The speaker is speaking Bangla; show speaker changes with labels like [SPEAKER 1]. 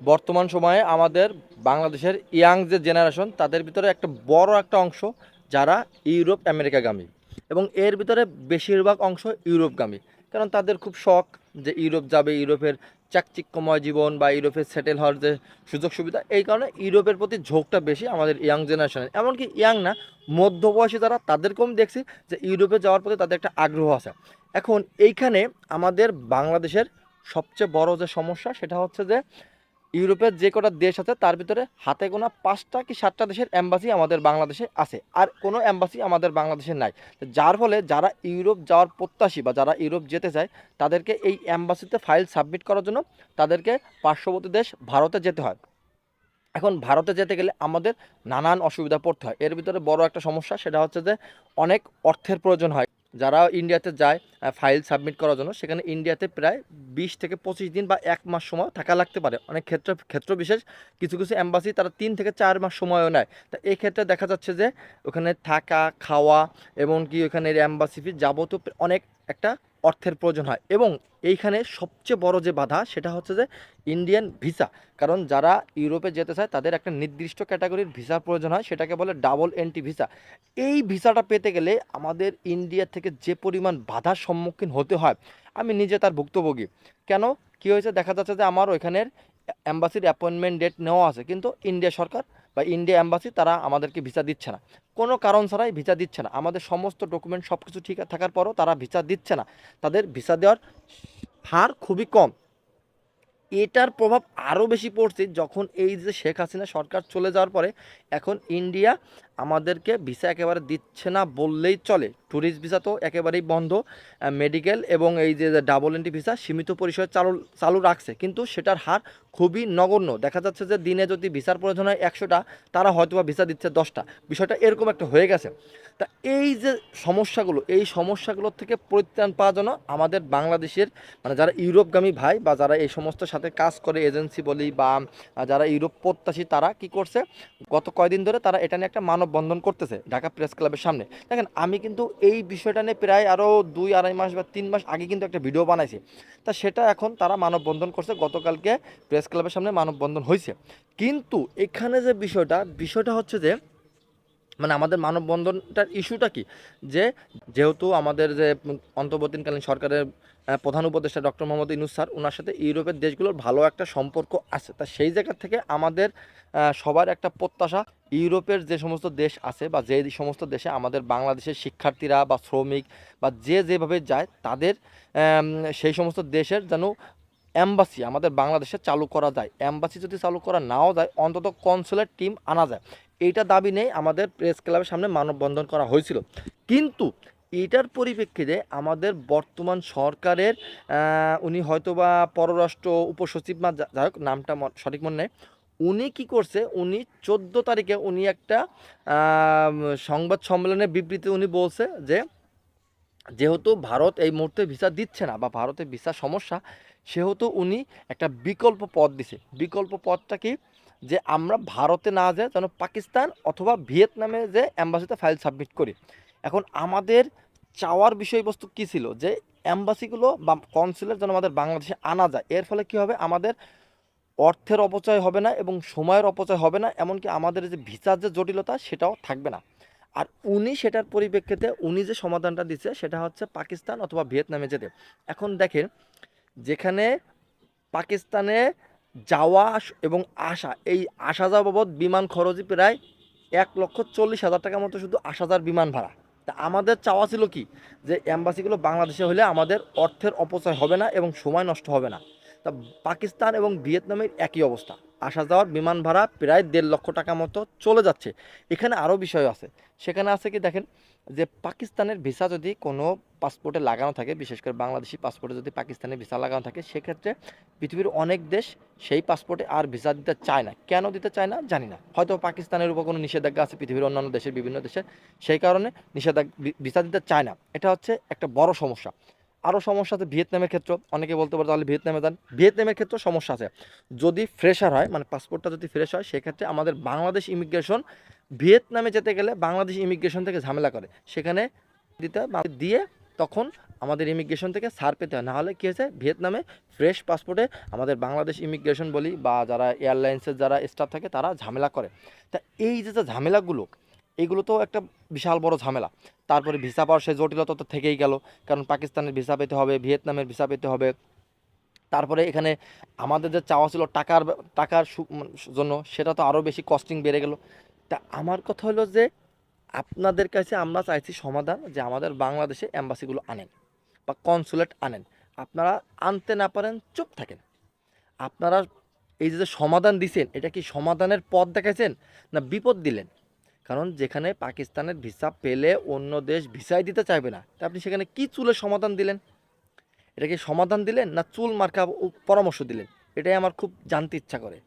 [SPEAKER 1] বর্তমান সময়ে আমাদের বাংলাদেশের ইয়াং যে জেনারেশন, তাদের ভিতরে একটা বড় একটা অংশ যারা ইউরোপ আমেরিকাগামী এবং এর ভিতরে বেশিরভাগ অংশ ইউরোপগামী। কারণ তাদের খুব শখ যে ইউরোপ যাবে, ইউরোপের চাকচিক্যময় জীবন বা ইউরোপের সেটেল হওয়ার যে সুযোগ সুবিধা, এই কারণে ইউরোপের প্রতি ঝোঁকটা বেশি আমাদের ইয়াং জেনারেশনের। এমনকি ইয়াং না, মধ্যবয়সী যারা, তাদেরকেও দেখছি যে ইউরোপে যাওয়ার প্রতি তাদের একটা আগ্রহ আছে। এখন এইখানে আমাদের বাংলাদেশের সবচেয়ে বড় যে সমস্যা, সেটা হচ্ছে যে ইউরোপের যে কটা দেশ আছে, তার ভিতরে হাতে গোনা পাঁচটা কি সাতটা দেশের অ্যাম্বাসি আমাদের বাংলাদেশে আছে, আর কোনো অ্যাম্বাসি আমাদের বাংলাদেশে নাই। যার ফলে যারা ইউরোপ যাওয়ার প্রত্যাশী বা যারা ইউরোপ যেতে চায়, তাদেরকে এই অ্যাম্বাসিতে ফাইল সাবমিট করার জন্য তাদেরকে পার্শ্ববর্তী দেশ ভারতে যেতে হয়। এখন ভারতে যেতে গেলে আমাদের নানান অসুবিধা পড়তে হয়। এর ভিতরে বড় একটা সমস্যা, সেটা হচ্ছে যে অনেক অর্থের প্রয়োজন হয়। যারা ইন্ডিয়াতে যায় ফাইল সাবমিট করার জন্য, সেখানে ইন্ডিয়াতে প্রায় বিশ থেকে পঁচিশ দিন বা এক মাস সময় থাকা লাগতে পারে। অনেক ক্ষেত্র ক্ষেত্র বিশেষ, কিছু কিছু অ্যাম্বাসি তারা তিন থেকে চার মাস সময়ও নেয়। তা এই ক্ষেত্রে দেখা যাচ্ছে যে, ওখানে থাকা, খাওয়া এমনকি ওখানের অ্যাম্বাসি ফি যাবতীয় অনেক একটা অর্থের প্রয়োজন হয়। এবং এইখানে সবচেয়ে বড় যে বাধা, সেটা হচ্ছে যে ইন্ডিয়ান ভিসা কারণ যারা ইউরোপে যেতে চায়, তাদের একটা নির্দিষ্ট ক্যাটাগরির ভিসার প্রয়োজন হয়, সেটাকে বলে ডাবল এন্ট্রি ভিসা এই ভিসাটা পেতে গেলে আমাদের ইন্ডিয়া থেকে যে পরিমাণ বাধার সম্মুখীন হতে হয়, আমি নিজে তার ভুক্তভোগী। কেন? কী হয়েছে? দেখা যাচ্ছে যে আমার ওইখানের অ্যাম্বাসির অ্যাপয়েন্টমেন্ট ডেট নেওয়া আছে, কিন্তু ইন্ডিয়া সরকার বা ইন্ডিয়া অ্যাম্বাসি তারা আমাদেরকে ভিসা দিচ্ছে না। কোনো কারণ ছাড়াই ভিসা দিচ্ছে না। আমাদের সমস্ত ডকুমেন্ট সব কিছু ঠিক থাকার পরও তারা ভিসা দিচ্ছে না। তাদের ভিসা দেওয়ার হার খুবই কম। এটার প্রভাব আরও বেশি পড়ছে যখন এই যে শেখ হাসিনা সরকার চলে যাওয়ার পরে, এখন ইন্ডিয়া আমাদেরকে ভিসা একেবারে দিচ্ছে না বললেই চলে। ট্যুরিস্ট ভিসা তো একেবারেই বন্ধ মেডিকেল এবং এই যে ডাবল এন্ট্রি ভিসা সীমিত পরিসরে চালু চালু রাখছে। কিন্তু সেটার হার খুবই নগণ্য। দেখা যাচ্ছে যে দিনে যদি ভিসার প্রয়োজন হয় একশোটা, তারা হয়তো বা ভিসা দিচ্ছে দশটা। বিষয়টা এরকম একটা হয়ে গেছে। তা এই যে সমস্যাগুলো, এই সমস্যাগুলোর থেকে পরিত্রাণ পাওয়ার জন্য আমাদের বাংলাদেশের মানে যারা ইউরোপগামী ভাই বা যারা এই সমস্ত সাথে কাজ করে এজেন্সি বলি বা যারা ইউরোপ প্রত্যাশী, তারা কি করছে? গত কয়দিন ধরে তারা এটা নিয়ে একটা মানববন্ধন করতেছে ঢাকা প্রেস ক্লাবের সামনে। দেখেন, আমি কিন্তু এই বিষয়টা নিয়ে প্রায় আরও দুই, আড়াই মাস বা তিন মাস আগে কিন্তু একটা ভিডিও বানাইছি। তা সেটা এখন তারা মানববন্ধন করছে, গতকালকে প্রেস ক্লাবের সামনে মানববন্ধন হয়েছে কিন্তু এখানে যে বিষয়টা বিষয়টা হচ্ছে যে মানে আমাদের মানববন্ধনটার ইস্যুটা কি? যে যেহেতু আমাদের যে অন্তর্বর্তীকালীন সরকারের প্রধান উপদেষ্টা ডক্টর মোহাম্মদ ইনুস স্যার ওনার সাথে ইউরোপের দেশগুলোর ভালো একটা সম্পর্ক আছে। তা সেই জায়গা থেকে আমাদের সবার একটা প্রত্যাশা, ইউরোপের যে সমস্ত দেশ আছে বা যে সমস্ত দেশে আমাদের বাংলাদেশের শিক্ষার্থীরা বা শ্রমিক বা যে যেভাবে যায়, তাদের সেই সমস্ত দেশের যেন অ্যাম্বাসি আমাদের বাংলাদেশে চালু করা যায়। অ্যাম্বাসি যদি চালু করা নাও যায়, অন্তত কনসুলেট টিম আনা যায়। এইটা দাবি নেই, আমাদের প্রেস ক্লাবের সামনে মানববন্ধন করা হয়েছিল। কিন্তু এটার পরিপ্রেক্ষিতে আমাদের বর্তমান সরকারের উনি হয়তোবা পররাষ্ট্র উপসচিব বা যাই হোক, নামটা সঠিক মনে নেই। উনি কি করছে, উনি চোদ্দ তারিখে উনি একটা সংবাদ সম্মেলনে বিবৃতি উনি বলছে যে, যেহেতু ভারত এই মুহূর্তে ভিসা দিচ্ছে না বা ভারতের ভিসা সমস্যা, সেহেতু উনি একটা বিকল্প পথ দিছে। বিকল্প পথটা কি? যে আমরা ভারতে না যেয়ে যেন পাকিস্তান অথবা ভিয়েতনামে যে অ্যাম্বাসিতে ফাইল সাবমিট করি। এখন আমাদের চাওয়ার বিষয়বস্তু কী ছিল? যে অ্যাম্বাসিগুলো বা কনসুলেট যেন আমাদের বাংলাদেশে আনা যায়, এর ফলে কী হবে? আমাদের অর্থের অপচয় হবে না এবং সময়ের অপচয় হবে না, এমনকি আমাদের যে ভিসার যে জটিলতা সেটাও থাকবে না। আর উনি সেটার পরিপ্রেক্ষিতে উনি যে সমাধানটা দিচ্ছে সেটা হচ্ছে পাকিস্তান অথবা ভিয়েতনামে যেতে। এখন দেখেন, যেখানে পাকিস্তানে যাওয়া এবং আসা এই আসা যাওয়া বাবদ বিমান খরচই প্রায় এক লক্ষ চল্লিশ হাজার টাকার মতো শুধু আসা যাওয়ার বিমান ভাড়া। তা আমাদের চাওয়া ছিল কি? যে অ্যাম্বাসিগুলো বাংলাদেশে হলে আমাদের অর্থের অপচয় হবে না এবং সময় নষ্ট হবে না। তা পাকিস্তান এবং ভিয়েতনামের একই অবস্থা। আসা যাওয়ার বিমান ভাড়া প্রায় দেড় লক্ষ টাকা মতো চলে যাচ্ছে। এখানে আরও বিষয় আছে। সেখানে আছে কি দেখেন, যে পাকিস্তানের ভিসা যদি কোনো পাসপোর্টে লাগানো থাকে, বিশেষ করে বাংলাদেশি পাসপোর্টে যদি পাকিস্তানের ভিসা লাগানো থাকে, সেক্ষেত্রে পৃথিবীর অনেক দেশ সেই পাসপোর্টে আর ভিসা দিতে চায় না। কেন দিতে চায় না? জানি না। হয়তো পাকিস্তানের উপর কোনো নিষেধাজ্ঞা আছে, পৃথিবীর অন্যান্য দেশের বিভিন্ন দেশের। সেই কারণে নিষেধাজ্ঞা, ভিসা দিতে চায় না। এটা হচ্ছে একটা বড় সমস্যা। আরও সমস্যা আছে ভিয়েতনামের ক্ষেত্রে, অনেকে বলতে পারে তাহলে ভিয়েতনামে যান। ভিয়েতনামের ক্ষেত্রে সমস্যা আছে। যদি ফ্রেশার হয় মানে পাসপোর্টটা যদি ফ্রেশ হয়, সেক্ষেত্রে আমাদের বাংলাদেশ ইমিগ্রেশন ভিয়েতনামে যেতে গেলে বাংলাদেশ ইমিগ্রেশন থেকে ঝামেলা করে। সেখানে দিতে দিয়ে তখন আমাদের ইমিগ্রেশন থেকে ছাড় পেতে হয়। নাহলে কী হয়েছে, ভিয়েতনামে ফ্রেশ পাসপোর্টে আমাদের বাংলাদেশ ইমিগ্রেশন বলি বা যারা এয়ারলাইন্সের যারা স্টাফ থাকে, তারা ঝামেলা করে। তা এই যে ঝামেলাগুলো এইগুলো তো একটা বিশাল বড় ঝামেলা। তারপরে ভিসা পাওয়ার সেই জটিলতা তো থেকেই গেল, কারণ পাকিস্তানের ভিসা পেতে হবে, ভিয়েতনামের ভিসা পেতে হবে। তারপরে এখানে আমাদের যে চাওয়া ছিল টাকার টাকার জন্য, সেটা তো আরও বেশি কস্টিং বেড়ে গেল। তা আমার কথা হলো যে, আপনাদের কাছে আমরা চাইছি সমাধান যে আমাদের বাংলাদেশে অ্যাম্বাসিগুলো আনেন বা কনসুলেট আনেন। আপনারা আনতে না পারেন, চুপ থাকেন। আপনারা এই যে সমাধান দিছেন, এটা কি সমাধানের পথ দেখাইছেন না বিপদ দিলেন? কারণ যেখানে পাকিস্তানের ভিসা পেলে অন্য দেশ ভিসাই দিতে চাইবে না। তা আপনি সেখানে কি চুলের সমাধান দিলেন? এটাকে সমাধান দিলেন না চুল মার্কা পরামর্শ দিলেন? এটাই আমার খুব জানতে ইচ্ছা করে।